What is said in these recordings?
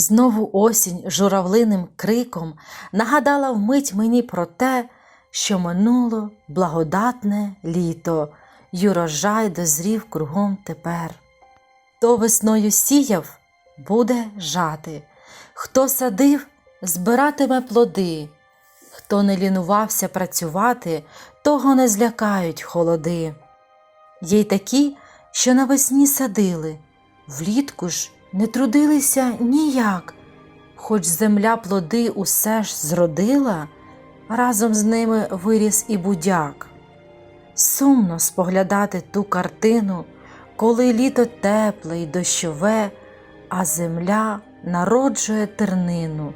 Знову осінь журавлиним криком нагадала вмить мені про те, що минуло благодатне літо, й урожай дозрів кругом тепер. Хто весною сіяв, буде жати, хто садив, збиратиме плоди, хто не лінувався працювати, того не злякають холоди. Є й такі, що навесні садили, влітку ж не трудилися ніяк, хоч земля плоди усе ж зродила, разом з ними виріс і будяк. Сумно споглядати ту картину, коли літо тепле й дощове, а земля народжує тернину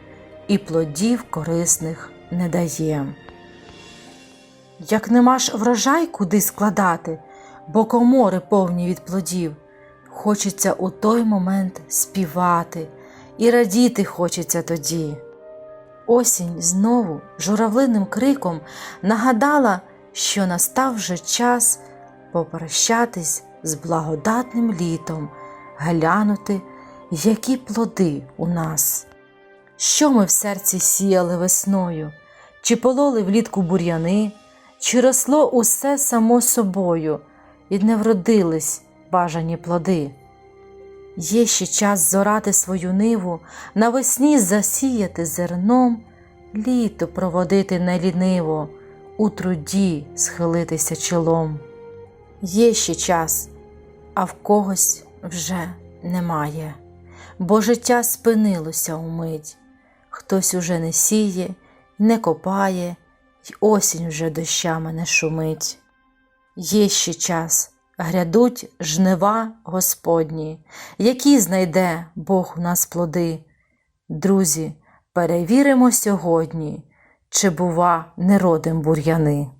і плодів корисних не дає. Як нема ж врожай куди складати, бо комори повні від плодів, хочеться у той момент співати і радіти хочеться тоді. Осінь знову журавлиним криком нагадала, що настав вже час попрощатись з благодатним літом, глянути, які плоди у нас. Що ми в серці сіяли весною, чи пололи влітку бур'яни, чи росло усе само собою, і не вродились бажані плоди. Є ще час зорати свою ниву, навесні засіяти зерном, літо проводити неліниво, у труді схилитися чолом. Є ще час, а в когось вже немає, бо життя спинилося умить. Хтось уже не сіє, не копає, й осінь вже дощами не шумить. Є ще час, грядуть жнива Господні, які знайде Бог у нас плоди. Друзі, перевіримо сьогодні, чи, бува, не родим бур'яни.